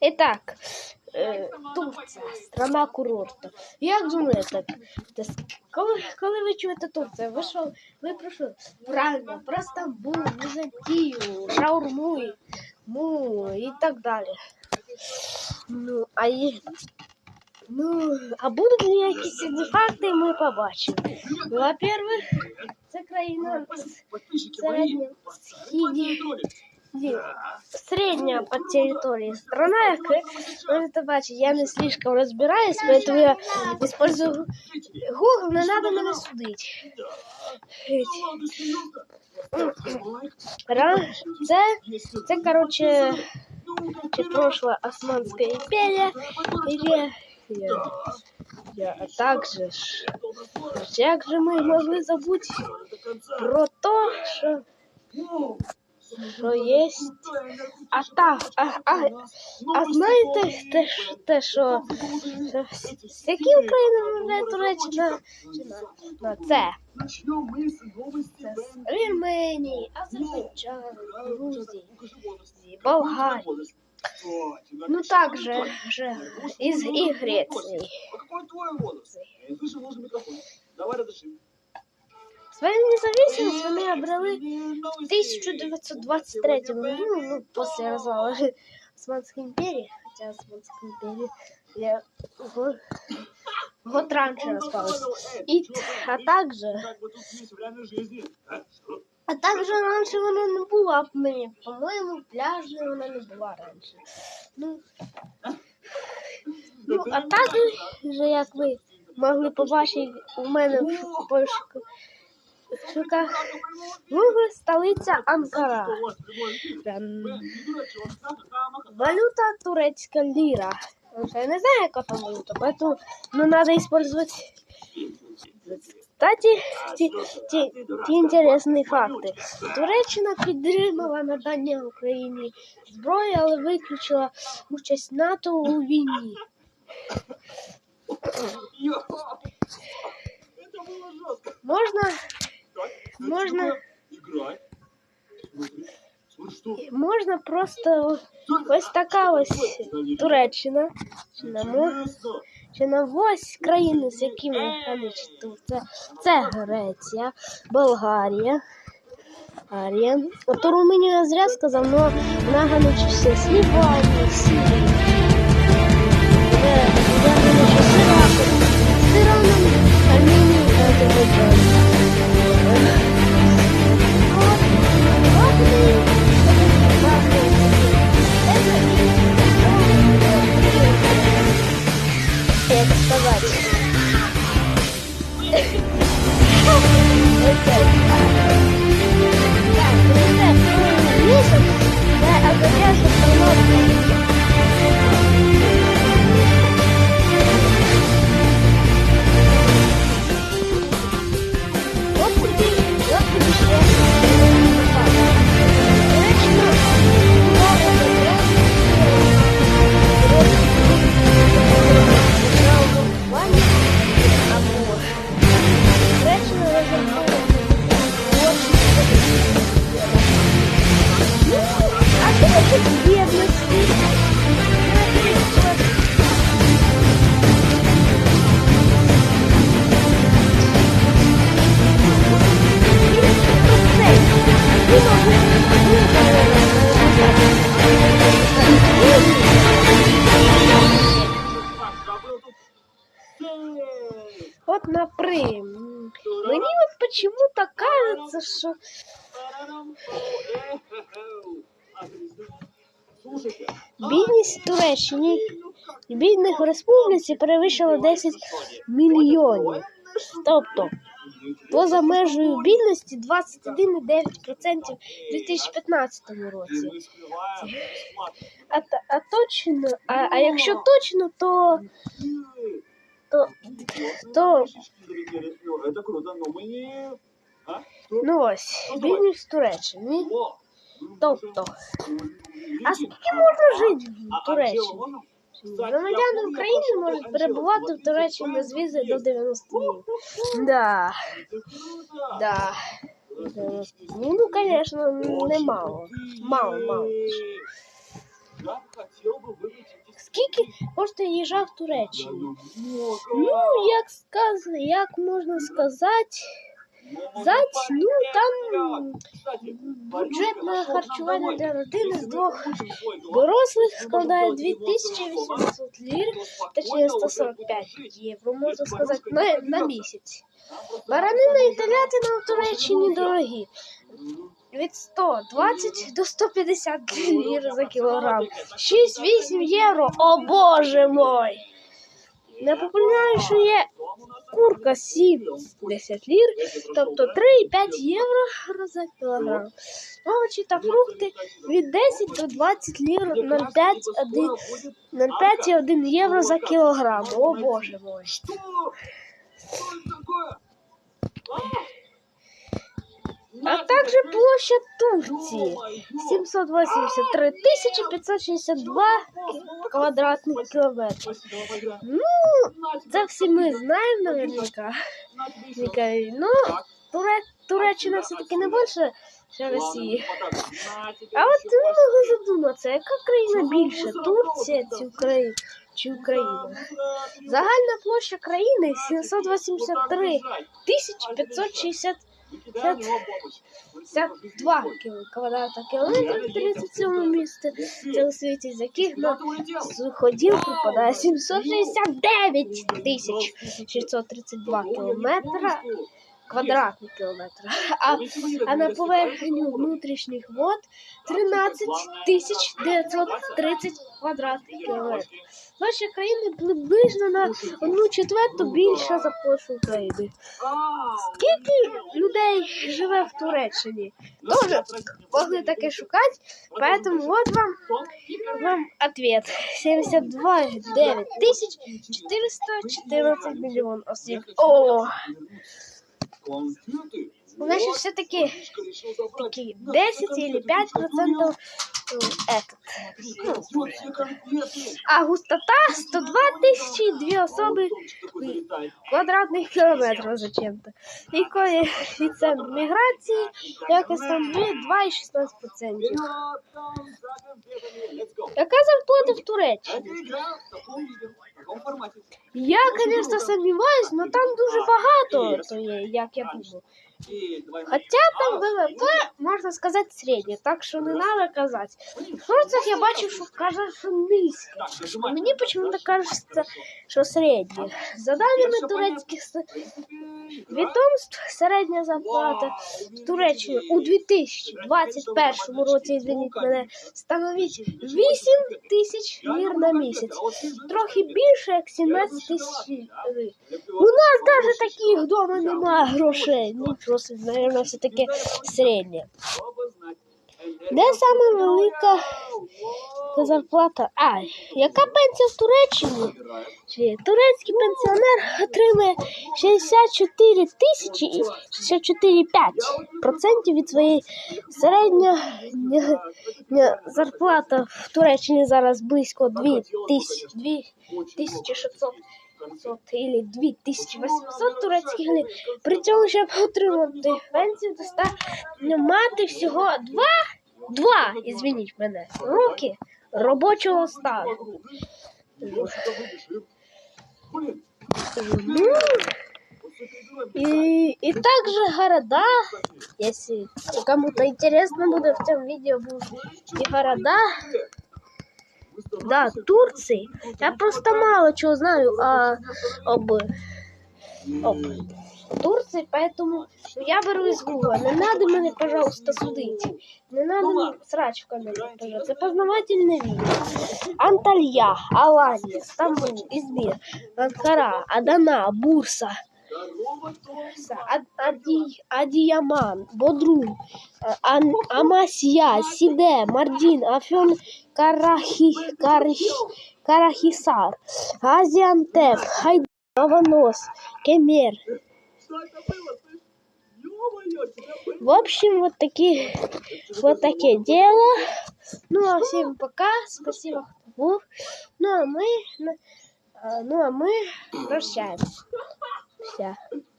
Итак, е, Турція, страна курорту. Як думаєте, те с- коли, коли ви чуєте Турція, ви що, ви про що? Правильно, про Стамбул, Візантію, Шаурму, і- му і так далі. Ну, а є... Ну, а будуть ли якісь інші факти, ми побачимо. Во-первых, це країна середня східні. Ні, Средняя по территории страна, ви можете бачити, я не слишком розбираюсь, поэтому я использую Google, не надо мене судити. Ра- Це, це, короче, чи прошла Османська імперія, или я, я, а также ж, як же ми могли забути про то, що що є. А так, а, а, а знаєте те, те що, які України вимовляє Туреччина чи на, на це? Вірменії, Азербайджан, Грузії, Болгарії. Ну так же, же возле микрофона. Давай разрешим. Свою незалежність вони обрели в 1923 году, ну, после развала Османской империи, хотя Османская империя я год, год раньше распалась. И, а также. А? Также раньше вона не була, мені, по-моєму, пляжна вона не була раніше. Ну, ну а також, як ви могли побачити у мене в пошуках, Google столиця Анкара. У вас прямой эфир. Прям Бен, не дурачок, как камаха. Валюта турецкая лира. Потому что я не знаю, какая там валюта, поэтому ну, надо использовать... Кстати, ті, ті, ті інтересні факти. Туреччина підтримала надання Україні зброї, але виключила участь НАТО у війні. Ё, Это было жестко. Можна, Так, Можно- можна просто ось така ось Туреччина. Чи на Чи на ось країни, з якими граничить Турція. Це Греція, Болгарія. Арія. От Румунію я зря сказав, але вона граничить все з Бедности. опыт бедности. Вот напрямую. Мне вот почему-то кажется, что... бідність в Туреччині і бідних в республіці перевищила 10 мільйонів. Тобто, поза межею бідності 21,9% у 2015 році. Мы успеваем бесплатно. А, та- а точно, а, а якщо точно, то, то, то Ну, Это круто, но мы не... А? Что? ну ось, бідність в Туреччині. О, Тобто, ну, а видите? скільки можна жити А- в а Туреччині? Анжела можно? Громадяни України можуть перебувати в Туреччині без візи до 90 днів. Да, Это круто. да. 90 днів, ну, звісно, немало. Мало, мало. Я бы хотел бы выбрать коштує їжа в Туреччині? Ну, як сказати, як можна сказати, зать, ну там бюджетне харчування для родини з двох дорослих складає 2800 лір, точніше 145 євро, можна сказати, на, на місяць. Баранина і телятина в Туреччині дорогі. Від 120 до 150 лір за кілограм. 6-8 євро. О боже мой! Найпопулярніше є курка 7-10 лір, тобто 3-5 євро за кілограм. Овочі та фрукти від 10 до 20 лір 0,5-1 євро за кілограм. О боже мой! Что? Что это такое? А также площадь Турции 783 562 квадратних кілометри. Ну, це всі ми знаємо наверняка. Ну, Туре... Туреччина все-таки не більше, ніж Росії. А от я можу задуматися, яка країна більше, Турція чи Україна? Чи Україна? Загальна площа країни 783 560 52 квадрата кілометрів 37 місце. Це у світі, з яких на суходіл припадає 769 тисяч 632 кілометра квадратних кілометра. А, а на поверхню внутрішніх вод 13 тисяч 930 квадратних кілометрів. Площа країни приблизно на одну четверту більша за площу України. Скільки людей живе в Туреччині? Тоже могли таке шукати, поэтому вот вам, вам ответ. 72 9 тисяч 414 мільйон осіб. О? Значит, все-таки 10 или 5 процентов этот. Ну, а густота 102 тисячі дві особи квадратних кілометрів зачем-то. І коефіцієнт міграції якось там 2,16%. Яка зарплата в Туреччині? Я, звісно, сумніваюсь, але там дуже багато то є, як я думаю. Хоча там ВВП, можна сказати, середнє, так що не треба казати. В Турцях я бачив, що кажуть, що низьке. Мені почему-то кажеться, що середнє. За даними турецьких відомств, середня зарплата в Туреччині у 2021 році, извиніть мене, становить 8 тисяч лір на місяць. Трохи більше, як 17 тисяч. У нас навіть таких вдома немає грошей. Нічого наверное, мабуть, все таки середнє. Де саме велика зарплата? А, яка пенсія в Туреччині? Турецький пенсіонер отримує 64 тисячі і 64,5% від своєї ня- зарплата в Туреччині зараз близько 2600 или 2800 турецьких гривень. При цьому, щоб отримати пенсію, достатньо мати всього два, два, ізвініть мене, роки робочого стажу. Ну, и, и также города, если кому-то интересно будет в этом видео, будут и города, да, Турции. Я просто мало чего знаю о, об, об Турции, поэтому я беру из гугла. Не надо меня, пожалуйста, судить. Не надо мне срач в камеру, пожалуйста. Это познавательное видео. Анталья, Алания, Стамбул, Измир, Анкара, Адана, Бурса, Ад- Ади, Адияман, Бодрум, Ан, Амасия, Сиде, Мардин, Афен, Карахи, Карахи, Карахисар, Газиантеп, Хайд, Аванос, Кемер. В общем, вот такие, вот такие дела. Ну, а всем пока. Спасибо. кто. Ну, а мы, а, ну, а мы прощаемся.